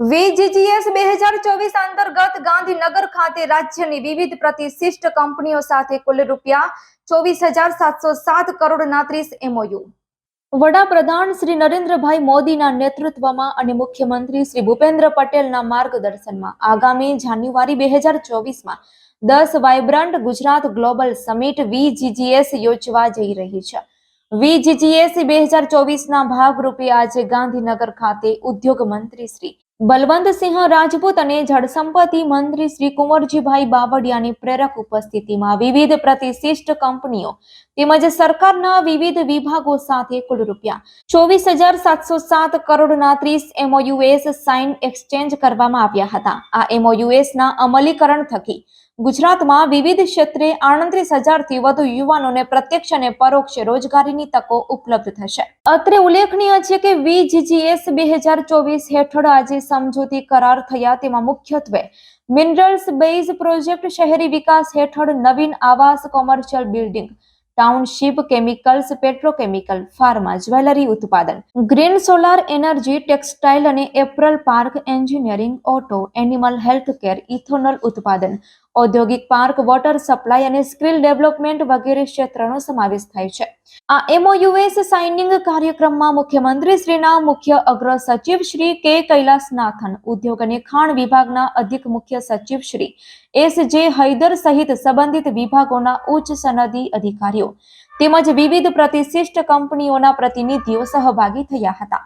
વીજીજીએસ બે હજાર ચોવીસ અંતર્ગત ગાંધીનગર ખાતે રાજ્યની વિવિધ પ્રતિષ્ઠિત કંપનીઓ સાથે કુલ રૂપિયા ચોવીસ હજાર સાતસો સાત કરોડના ત્રીસ એમઓયુ. વડાપ્રધાન શ્રી નરેન્દ્રભાઈ મોદીના નેતૃત્વમાં અને મુખ્યમંત્રી શ્રી ભૂપેન્દ્ર પટેલના માર્ગદર્શનમાં આગામી જાન્યુઆરી બે હજાર ચોવીસમાં દસ vibrant Gujarat global summit VGGS યોજવા જઈ રહી છે. વીજીજીએસ બે હજાર ચોવીસના ભાગરૂપે આજે ગાંધીનગર ખાતે ઉદ્યોગ મંત્રી શ્રી બલવંતસિંહ રાજપૂત અને જળસંપત્તિ મંત્રી શ્રી કુંવરજીભાઈ બાવળિયાની પ્રેરક ઉપસ્થિતિમાં વિવિધ પ્રતિષ્ઠિત કંપનીઓ તેમજ સરકારના વિવિધ વિભાગો સાથે કુલ રૂપિયા ચોવીસ હજાર સાતસો સાત કરોડના ત્રીસ એમઓયુએસ સાઇન એક્સચેન્જ કરવામાં આવ્યા હતા. આ એમઓયુએસના અમલીકરણ થકી ગુજરાતમાં વિવિધ ક્ષેત્રે આડત્રીસ હજારથી વધુ યુવાનોને પ્રત્યક્ષ અને પરોક્ષ રોજગારીની તકો ઉપલબ્ધ થશે. અત્રે ઉલ્લેખનીય છે કે વીજીજીએસ બે હજાર ચોવીસ હેઠળ આજે સમજૂતી કરાર થયા તેમાં મુખ્યત્વે મિનરલ્સ બેઝ પ્રોજેક્ટ શહેરી વિકાસ હેઠળ નવીન આવાસ commercial building township chemicals petrochemical pharma jewellery ઉત્પાદન. ગ્રીન સોલાર એનર્જી ટેક્સટાઇલ અને apparel park engineering auto animal health care ethanol ઉત્પાદન. ઔદ્યોગિક પાર્ક વોટર સપ્લાય અને સ્કિલ ડેવલપમેન્ટ વગેરે ક્ષેત્રનો સમાવેશ થાય છે. આ એમઓયુએસ સાઇનિંગ કાર્યક્રમમાં મુખ્યમંત્રીશ્રીના મુખ્ય અગ્ર સચિવ શ્રી કે કૈલાસનાથન, ઉદ્યોગ અને ખાણ વિભાગના અધિક મુખ્ય સચિવ શ્રી એસ જે હૈદર સહિત સંબંધિત વિભાગોના ઉચ્ચ સનદી અધિકારીઓ તેમજ વિવિધ પ્રતિષ્ઠિત કંપનીઓના પ્રતિનિધિઓ સહભાગી થયા હતા.